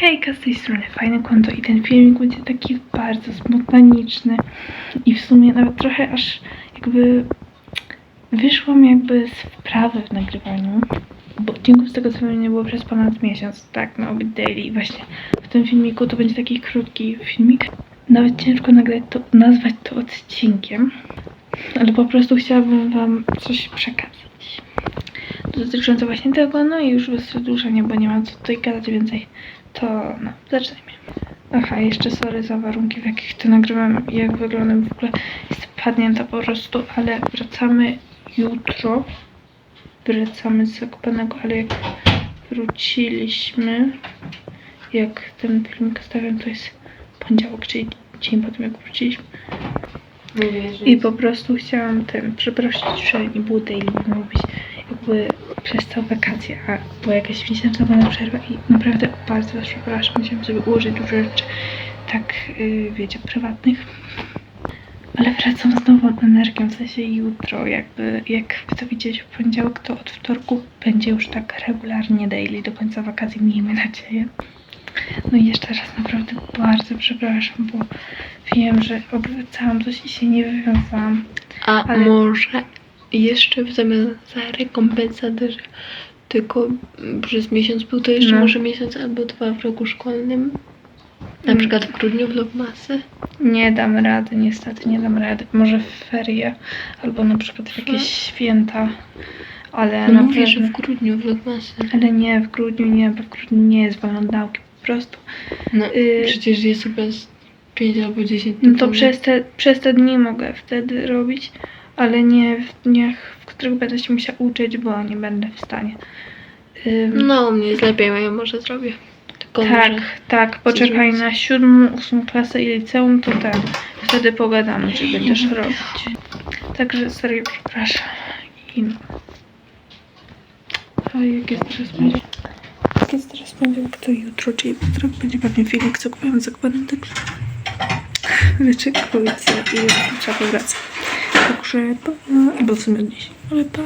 Hejka, z tej strony Fajne Konto i ten filmik będzie taki bardzo spontaniczny i w sumie nawet trochę aż jakby wyszłam jakby z wprawy w nagrywaniu, bo odcinków z tego co wiem nie było przez ponad miesiąc, tak, miał być daily i właśnie w tym filmiku to będzie taki krótki filmik, nawet ciężko nagrać to, nazwać to odcinkiem, ale po prostu chciałabym wam coś przekazać dotyczące właśnie tego, no i już bez przedłużenia, bo nie mam co tutaj gadać więcej, to no, zaczynajmy. Aha, jeszcze sorry za warunki, w jakich to nagrywam i jak wyglądam w ogóle. Jest padnięta po prostu, ale wracamy jutro. Wracamy z Zakopanego, ale jak wróciliśmy, jak ten filmik stawiam, to jest poniedziałek, czyli dzień po tym, jak wróciliśmy. I po prostu chciałam ten przeprosić, że nie było miał być jakby przez całe wakacje, a była jakaś miesięczna przerwa i naprawdę bardzo was przepraszam, musiałam sobie ułożyć dużo rzeczy, tak yy, wiecie, prywatnych. Ale wracam z nową energią, w sensie jutro, jakby jak to widzieliście w poniedziałek, to od wtorku będzie już tak regularnie daily do końca wakacji, miejmy nadzieję. No i jeszcze raz naprawdę bardzo przepraszam, bo wiem, że obiecałam coś i się nie wywiązałam. A ale- może jeszcze w zamian za rekompensatę, że tylko przez miesiąc był to jeszcze No. może miesiąc albo dwa w roku szkolnym? Na Mm. przykład w grudniu vlogmasy? Nie dam rady, niestety nie dam rady. Może w ferie albo na przykład w jakieś święta, ale No na mówię, że pewno. w grudniu vlogmasy. Ale nie, w grudniu nie, bo w grudniu nie jest wolno od nauki po prostu. No Y- przecież jest chyba z 5 albo 10 No to tygodni. przez te, przez te dni mogę wtedy robić, ale nie w dniach, w których będę się musiała uczyć, bo nie będę w stanie. Ym, No u mnie jest lepiej, ja może zrobię. Tylko tak, może... tak, poczekaj zrobić? na siódmą, ósmą klasę i liceum, to ten. Wtedy pogadamy, czy będziesz robić. Także serio przepraszam. I no. A jak jest teraz poniedziałek? Jak jest teraz poniedziałek, to jutro, czyli jutro będzie pewnie filmik, co kupujemy zakładem, także wyczekujcie i trzeba powracać. Także pa, albo w sumie od dziś, ale pa.